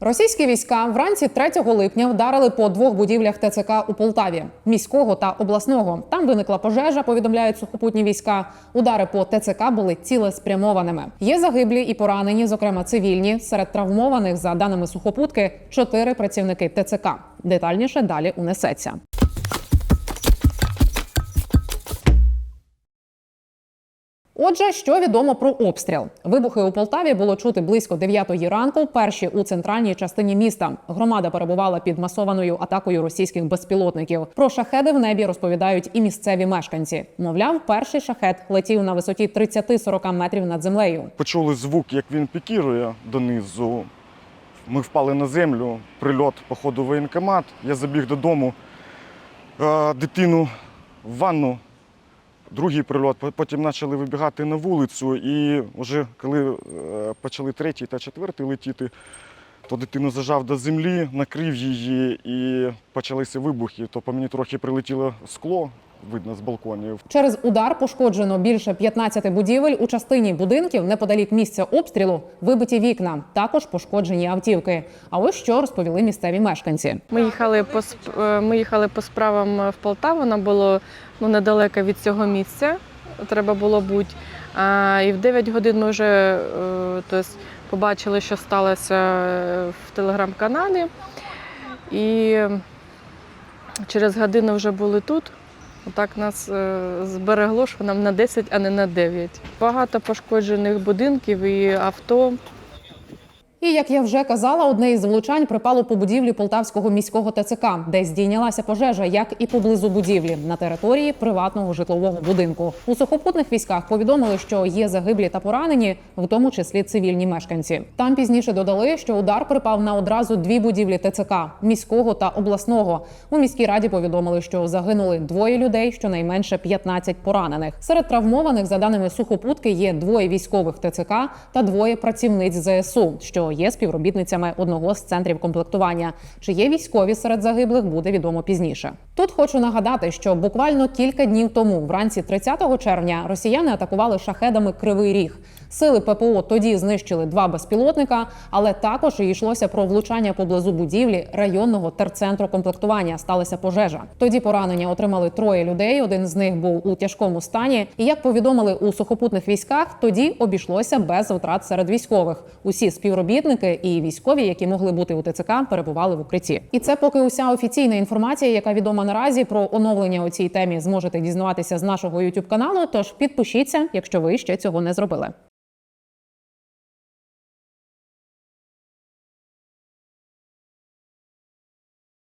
Російські війська вранці 3 липня вдарили по двох будівлях ТЦК у Полтаві міського та обласного. Там виникла пожежа. Повідомляють сухопутні війська. Удари по ТЦК були цілеспрямованими. Є загиблі і поранені, зокрема цивільні. Серед травмованих, за даними сухопутки, чотири працівники ТЦК. Детальніше далі унесеться. Отже, що відомо про обстріл? Вибухи у Полтаві було чути близько 9-ї ранку. Перші у центральній частині міста. Громада перебувала під масованою атакою російських безпілотників. Про шахеди в небі розповідають і місцеві мешканці. Мовляв, перший шахет летів на висоті 30-40 метрів над землею. Почули звук, як він пікірує донизу. Ми впали на землю, прильот, походу, воєнкомат. Я забіг додому, е, дитину в ванну, другий прильот. Потім почали вибігати на вулицю. І вже коли е, почали третій та четвертий летіти, то дитину зажав до землі, накрив її і почалися вибухи. То по мені трохи прилетіло скло, видно з балконів. Через удар пошкоджено більше 15 будівель. У частині будинків неподалік місця обстрілу вибиті вікна. Також пошкоджені автівки. А ось що розповіли місцеві мешканці. Ми їхали по сп- е, ми їхали по справам в Полтаву. Нам було ну недалеко від цього місця. Треба було бути. А, і в 9 годин ми вже е, тобто, побачили, що сталося е, в телеграм-каналі. І через годину вже були тут. Отак нас е, зберегло, що нам на 10, а не на 9. Багато пошкоджених будинків і авто. І як я вже казала, одне із влучань припало по будівлі полтавського міського ТЦК, де здійнялася пожежа, як і поблизу будівлі на території приватного житлового будинку. У сухопутних військах повідомили, що є загиблі та поранені, в тому числі цивільні мешканці. Там пізніше додали, що удар припав на одразу дві будівлі ТЦК міського та обласного. У міській раді повідомили, що загинули двоє людей, щонайменше 15 поранених. Серед травмованих, за даними сухопутки, є двоє військових ТЦК та двоє працівниць ЗСУ, що є співробітницями одного з центрів комплектування. Чи є військові серед загиблих, буде відомо пізніше. Тут хочу нагадати, що буквально кілька днів тому, вранці 30 червня, росіяни атакували шахедами Кривий Ріг. Сили ППО тоді знищили два безпілотника, але також і йшлося про влучання поблизу будівлі районного терцентру комплектування. Сталася пожежа. Тоді поранення отримали троє людей. Один з них був у тяжкому стані. І як повідомили у сухопутних військах, тоді обійшлося без втрат серед військових. Усі співробітники і військові, які могли бути у ТЦК, перебували в укритті. І це поки уся офіційна інформація, яка відома наразі про оновлення у цій темі, зможете дізнаватися з нашого youtube каналу. Тож підпишіться, якщо ви ще цього не зробили.